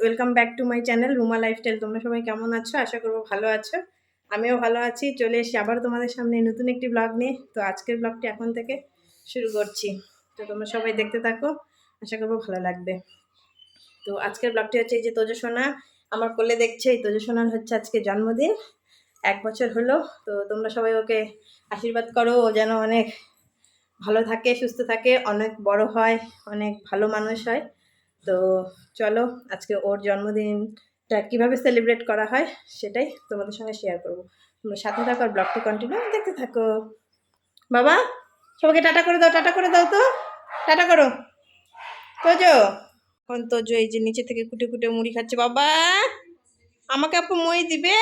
Welcome back to my channel Ruma lifestyle তোমরা সবাই কেমন আছো? আশা করব ভালো আছো। আমিও ভালো আছি। চলে এসেছি আবার তোমাদের সামনে নতুন একটি ব্লগ নিয়ে। তো আজকের ব্লগটি এখন থেকে শুরু করছি। তো তোমরা সবাই দেখতে থাকো। আশা করব ভালো লাগবে। তো আজকের ব্লগটি হচ্ছে এই যে তোজো সোনা। আমার কোলে দেখছে এই তোজো সোনার হচ্ছে আজকে জন্মদিন। এক বছর হলো। তো তোমরা সবাই ওকে আশীর্বাদ করো। ও যেন অনেক ভালো থাকে, সুস্থ থাকে, অনেক বড় হয়, অনেক ভালো মানুষ হয়। তো চলো, আজকে ওর জন্মদিনটা কীভাবে সেলিব্রেট করা হয় সেটাই তোমাদের সঙ্গে শেয়ার করব। তোমরা সাথে থাকো আর ব্লগটি কন্টিনিউ দেখতে থাকো। বাবা, সবাইকে টাটা করে দাও, টাটা করে দাও তো। টাটা করো। তোজো। এখন তোজো এই যে নিচে থেকে কুটে কুটে মুড়ি খাচ্ছে। বাবা, আমাকে আপু মই দিবে?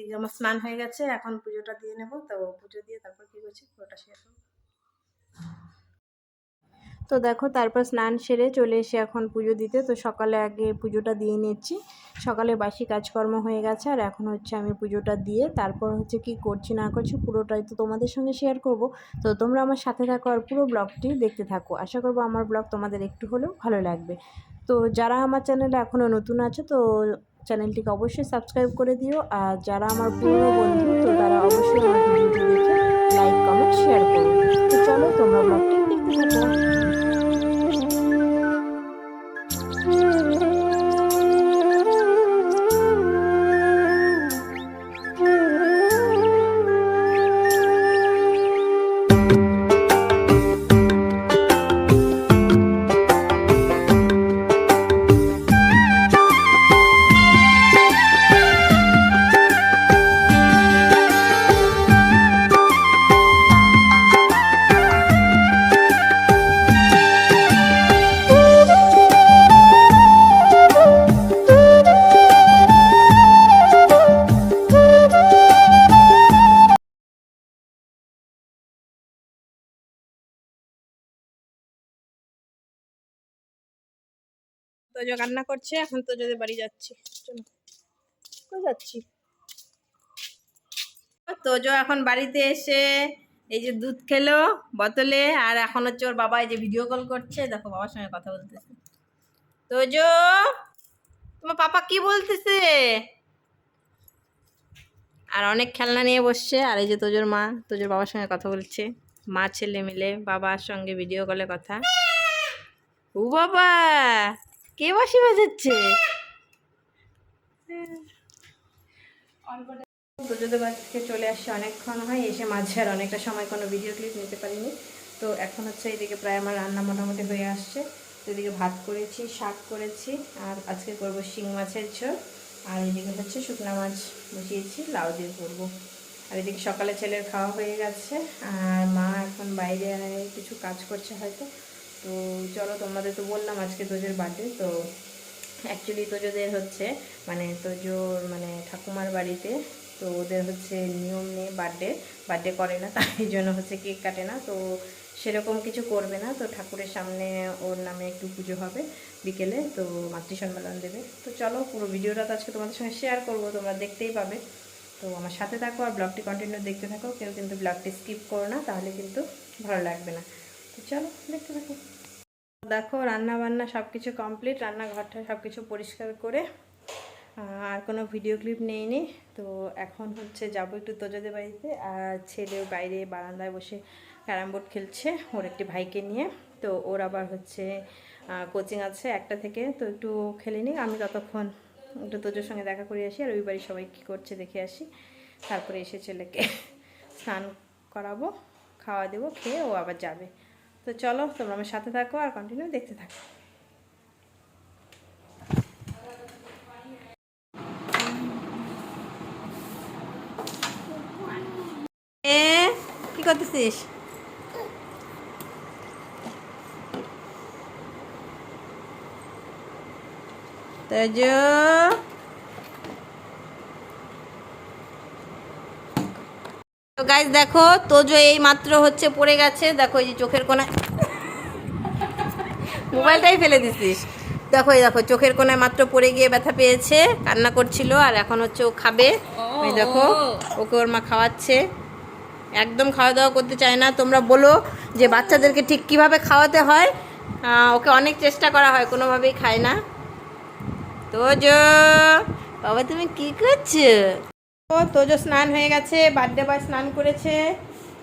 এই আমার স্নান হয়ে গেছে, এখন পুজোটা দিয়ে নেব। তো পুজো দিয়ে তারপর কি করছি, পুরোটা শেয়ার করব তো দেখো, তারপর স্নান সেরে চলে এসে এখন পুজো দিতে। তো সকালে আগে পুজোটা দিয়ে নিচ্ছি। সকালে বাসি কাজকর্ম হয়ে গেছে, আর এখন হচ্ছে আমি পুজোটা দিয়ে তারপর হচ্ছে কি করছি, না করছি, পুরোটাই তো তোমাদের সঙ্গে শেয়ার করব। তো তোমরা আমার সাথে থাকো আর পুরো ব্লগটি দেখতে থাকো। আশা করব আমার ব্লগ তোমাদের একটু হলেও ভালো লাগবে। তো যারা আমার চ্যানেলে এখনও নতুন আছে, তো চ্যানেলটিকে অবশ্যই সাবস্ক্রাইব করে দিও। আর যারা আমার পুরনো বন্ধু, তো তারা অবশ্যই আমার ভিডিওটি দেখে লাইক, কমেন্ট শেয়ার করো। তো চলো, তোমরা ব্লগটি দেখতে থাকো। তোজো রান্না করছে, এখন তোজোদের বাড়ি যাচ্ছি। চলো। যাচ্ছি? তোজো এখন বাড়িতে এসে এই যে দুধ খেলো বোতলে, আর এখন হচ্ছে ওর বাবা এই যে ভিডিও কল করছে। দেখো বাবার সঙ্গে কথা বলতেছে। তোজো তোমার পাপা কি বলতেছে? আর অনেক খেলনা নিয়ে বসছে। আর এই যে তোজোর মা, তোজোর বাবার সঙ্গে কথা বলছে। মা, ছেলে মিলে বাবার সঙ্গে ভিডিও কলে কথা। ও বাবা! কে বাসি বাজাচ্ছে? চলে আসছে অনেকক্ষণ হয়, এসে মাঝে আর অনেকটা সময় কোনো ভিডিও ক্লিপ নিতে পারিনি। তো এখন হচ্ছে এদিকে প্রায় আমার রান্না মোটামুটি হয়ে আসছে। এদিকে ভাত করেছি, শাক করেছি, আর আজকে করব শিং মাছের ঝোল। আর এদিকে হচ্ছে শুকনো মাছ বসিয়েছি, লাউ দিয়ে করব। আর এদিকে সকালে ছেলের খাওয়া হয়ে গেছে, আর মা এখন বাইরে কিছু কাজ করছে হয়তো। তো চলো তোমাদের তো বললাম আজকে তোজোর বার্থডে তো অ্যাকচুয়ালি তোজোদের হচ্ছে মানে তোজোর মানে ঠাকুমার বাড়িতে, তো ওদের হচ্ছে নিয়ম নেই বার্থডে বার্থডে করে না, তাই জন্য হচ্ছে কেক কাটে না, তো সেরকম কিছু করবে না, তো ঠাকুরের সামনে ওর নামে একটু পুজো হবে বিকেলে, তো মাতৃ সম্মেলন দেবে। তো চলো পুরো ভিডিওটা তো আজকে তোমাদের সঙ্গে শেয়ার করব, তোমরা দেখতেই পাবে। তো আমার সাথে থাকো আর ব্লগটি কন্টিনিউ দেখতে থাকো, কেউ কিন্তু ব্লগটি স্কিপ করো না, তাহলে কিন্তু ভালো লাগবে না। চলো, দেখতে থাকো। দেখো রান্না বান্না সব কিছু কমপ্লিট রান্নাঘরটা সব কিছু পরিষ্কার করে আর কোনো ভিডিও ক্লিপ নেইনি তো এখন হচ্ছে যাব একটু তোজোদের বাড়িতে, আর ছেলে বাইরে বারান্দায় বসে ক্যারাম বোর্ড খেলছে, ওর একটি ভাইকে নিয়ে। তো ওর আবার হচ্ছে কোচিং আছে একটা থেকে, তো একটু খেলে নিই। আমি ততক্ষণ একটু তোজোর সঙ্গে দেখা করে আসি, আর ওই বাড়ির সবাই কী করছে দেখে আসি। তারপরে এসে ছেলেকে স্নান করাবো, খাওয়া দেবো, খেয়ে ও আবার যাবে। তো চলো তোমরা আমার সাথে থাকো আর কন্টিনিউ দেখতে থাকো। কি করতেছিস? তেজো? গাইজ দেখো, তোজো এই মাত্র হচ্ছে পড়ে গেছে। দেখো, এই যে চোখের কোনায় মোবাইলটাই ফেলে দিছিস। দেখো, এই দেখো, চোখের কোনায় মাত্র পড়ে গিয়ে ব্যথা পেয়েছে, কান্না করছিল, আর এখন হচ্ছে ও খাবে। এই দেখো, ওকে ওর মা খাওয়াচ্ছে। একদম খাওয়া দাওয়া করতে চায় না। তোমরা বলো যে বাচ্চাদেরকে ঠিক কীভাবে খাওয়াতে হয়। ওকে অনেক চেষ্টা করা হয়, কোনোভাবেই খায় না। তোজো, বাবা, তুমি কি করছ? ও তোজো স্নান হয়ে গেছে বার্থডে বয় স্নান করেছে।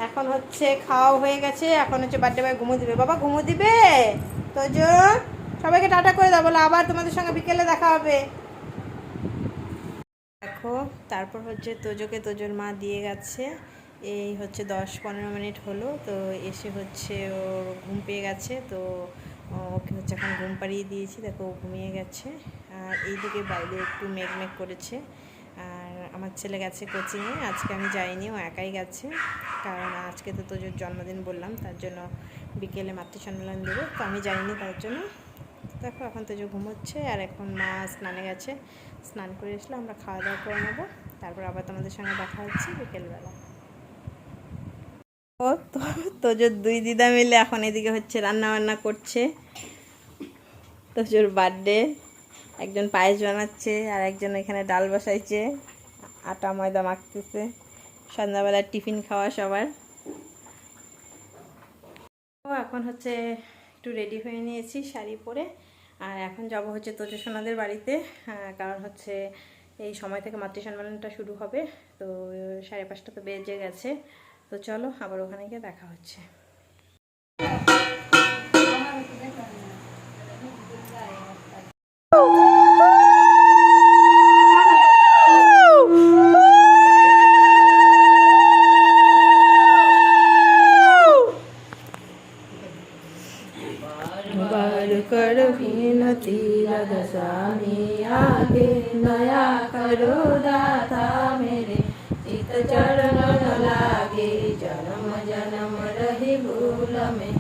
এখন হচ্ছে খাওয়া হয়ে গেছে এখন হচ্ছে বার্থডে বয় ঘুমো দিবে। বাবা ঘুমো দিবে? তোজো সবাইকে টাটা করে দাও বলো আবার তোমাদের সঙ্গে বিকেলে দেখা হবে। দেখো তারপর হচ্ছে তোজোকে তোজোর মা দিয়ে গেছে। এই হচ্ছে দশ পনেরো মিনিট হলো তো এসে হচ্ছে ওর ঘুম পেয়ে গেছে। তো ও, ওকে হচ্ছে এখন ঘুম পাড়িয়ে দিয়েছি দেখো ও ঘুমিয়ে গেছে। আর এইদিকে বাইরে একটু মেঘ মেঘ করেছে। আমার ছেলে গেছে কোচিংয়ে, আজকে আমি যাইনি, ও একাই গেছে। কারণ আজকে তো তোজোর জন্মদিন বললাম, তার জন্য বিকেলে মাতৃ সম্মেলন দেবে, তো আমি যাইনি তার জন্য। দেখো, এখন তোজো ঘুমোচ্ছে আর এখন মা স্নানে গেছে। স্নান করে এসলে আমরা খাওয়া দাওয়া করে নেব, তারপর আবার তোমাদের সঙ্গে দেখা হচ্ছে বিকেলবেলা। ও, তো, তোজোর দুই দিদা মিলে এখন এদিকে হচ্ছে রান্না বান্না করছে। তোজোর বার্থডে, একজন পায়েস বানাচ্ছে, আর একজন এখানে ডাল বসাইছে। আটা ময়দা মাখতেছে। সন্ধ্যাবেলার টিফিন খাওয়া সবার। ও এখন হচ্ছে একটু রেডি হয়ে নিয়েছি শাড়ি পরে। আর এখন যাব হচ্ছে তোজো সোনাদের বাড়িতে। কারণ হচ্ছে এই সময় থেকে মাতৃ সম্মেলনটা শুরু হবে। তো সাড়ে পাঁচটা তো বেজে গেছে। তো চলো আবার ওখানে গিয়ে দেখা হচ্ছে। बार कर विनती स्वामी आगे दया करो दाता मेरे। चित चरण लागे, जन्म जन्म रही भूल में।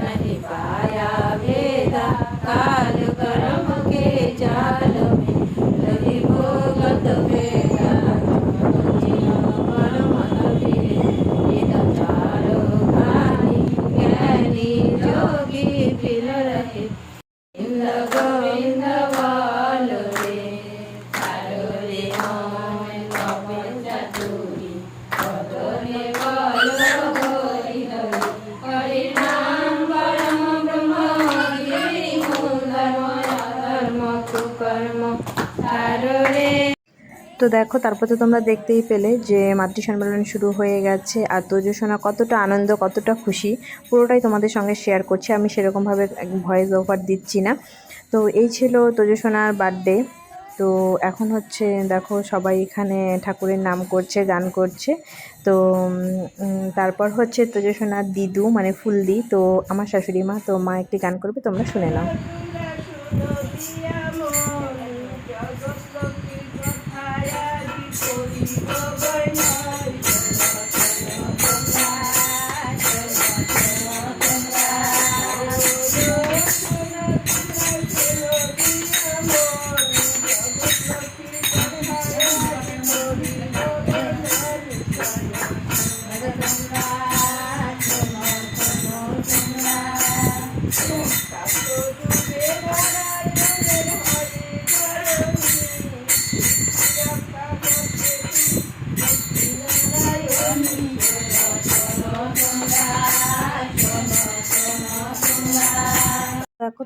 नहीं पाया भेदा, काल कर्म के जाल में। रही भोगत भेदा তো দেখো, তারপর তো তোমরা দেখতেই পেলে যে মাতৃ সম্মেলন শুরু হয়ে গেছে আর তোজসোনা কতটা আনন্দ, কতটা খুশি, পুরোটাই তোমাদের সঙ্গে শেয়ার করছি। আমি সেরকমভাবে ভয়েস ওভার দিচ্ছি না। তো এই ছিল তোজসোনার বার্থডে তো এখন হচ্ছে দেখো, সবাই এখানে ঠাকুরের নাম করছে, গান করছে। তো তারপর হচ্ছে তোজসোনার দিদু মানে ফুলদি। তো আমার শাশুড়ি মা, তো মা একটি গান করবে, তোমরা শুনে নাও।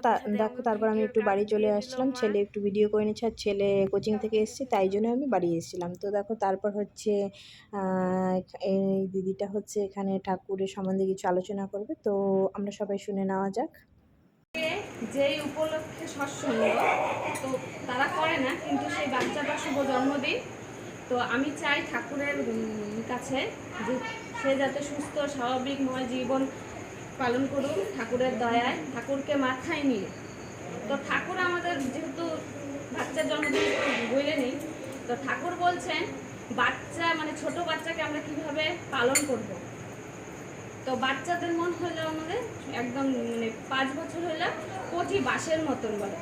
দেখো দেখো তারপর আমি একটু বাড়ি চলে আসছিলাম, ছেলে একটু ভিডিও করে নিচ্ছে আর ছেলে কোচিং থেকে এসেছে, তাই জন্য আমি বাড়ি এসেছিলাম। তো দেখো তারপর হচ্ছে এই দিদিটা হচ্ছে এখানে ঠাকুরের সম্বন্ধে কিছু আলোচনা করবে, তো আমরা সবাই শুনে নেওয়া যাক। যেই উপলক্ষে সৎসঙ্গ, তো তারা করে না, কিন্তু সেই বাচ্চাটা শুভ জন্মদিন। তো আমি চাই ঠাকুরের কাছে যে সে যাতে সুস্থ, স্বাভাবিকময় জীবন পালন করুন ঠাকুরের দয়ায়, ঠাকুরকে মাথায় নিয়ে। তো ঠাকুর আমাদের যেহেতু বাচ্চার জন্মদিন বইলে নেই তো ঠাকুর বলছেন, বাচ্চা মানে ছোট বাচ্চাকে আমরা কীভাবে পালন করব? তো বাচ্চাদের মন হলো আমাদের একদম মানে পাঁচ বছর হলে কচি বাঁশের মতন বলে।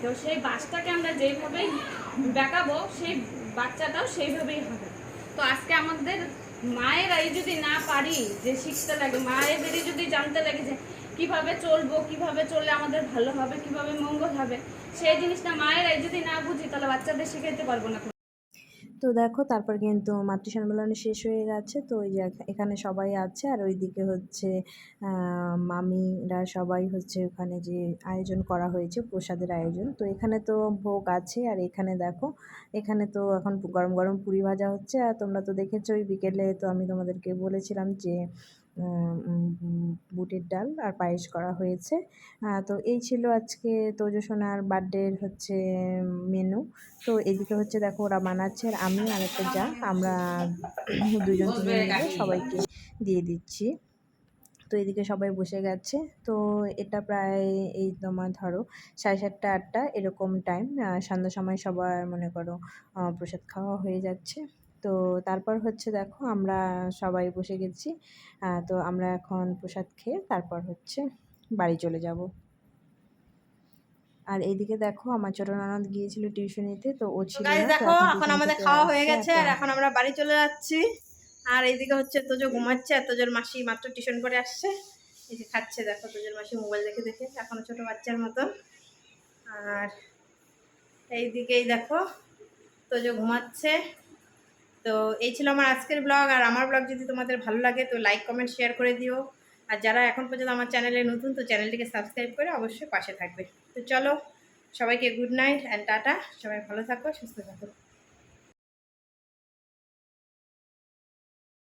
তো সেই বাঁশটাকে আমরা যেইভাবেই বেঁকাবো, সেই বাচ্চাটাও সেইভাবেই হবে। তো আজকে আমাদের মায়েরাই যদি না পারি যে শিখতে লাগে, মায়েদেরই যদি জানতে লাগে যে কীভাবে চলবো, কীভাবে চললে আমাদের ভালো হবে, কীভাবে মঙ্গল হবে, সেই জিনিসটা মায়েরাই যদি না বুঝি তাহলে বাচ্চাদের শিখাইতে পারব না। তো দেখো তারপর কিন্তু মাতৃ সম্মেলন শেষ হয়ে গেছে। তো ওই যে এখানে সবাই আছে। আর ওইদিকে হচ্ছে মামিরা সবাই হচ্ছে ওখানে যে আয়োজন করা হয়েছে, প্রসাদের আয়োজন। তো এখানে তো ভোগ আছে। আর এখানে দেখো, এখানে তো এখন গরম গরম পুরি ভাজা হচ্ছে। আর তোমরা তো দেখেছ ওই বিকেলে তো আমি তোমাদেরকে বলেছিলাম যে বুটের ডাল আর পায়েস করা হয়েছে। তো এই ছিল আজকে তোজো সোনার বার্থডের হচ্ছে মেনু তো এদিকে হচ্ছে দেখো ওরা বানাচ্ছে আর আমি আর একটা যা, আমরা দুজন সবাইকে দিয়ে দিচ্ছি। তো এদিকে সবাই বসে গেছে। তো এটা প্রায় এই তোমার ধরো সাড়ে সাতটা, আটটা এরকম টাইম সন্ধ্যার সময় সবার মনে করো প্রসাদ খাওয়া হয়ে যাচ্ছে। তো তারপর হচ্ছে দেখো আমরা সবাই বসে গেছি। তো আমরা এখন প্রসাদ খেয়ে তারপর হচ্ছে বাড়ি চলে যাব। আর এইদিকে দেখো আমার ছোট ননদ গিয়েছিল টিউশনিতে তো ও ছিল দেখো এখন আমাদের খাওয়া হয়ে গেছে আর এখন আমরা বাড়ি চলে যাচ্ছি। আর এইদিকে হচ্ছে তোজো ঘুমাচ্ছে আর তোজোর মাসি মাত্র টিউশন করে আসছে। এই যে খাচ্ছে দেখো তোজোর মাসি মোবাইল দেখে দেখে এখনও ছোট বাচ্চার মতন। আর এইদিকেই দেখো তোজো ঘুমাচ্ছে। তো এই ছিল আমার আজকের ব্লগ আর আমার ব্লগ যদি তোমাদের ভালো লাগে তো লাইক কমেন্ট শেয়ার করে দিও। আর যারা এখন পর্যন্ত আমার চ্যানেলে নতুন, তো চ্যানেলটিকে সাবস্ক্রাইব করে অবশ্যই পাশে থাকবে। তো চলো, সবাইকে গুড নাইট অ্যান্ড টাটা। সবাই ভালো থাকো, সুস্থ থাকো।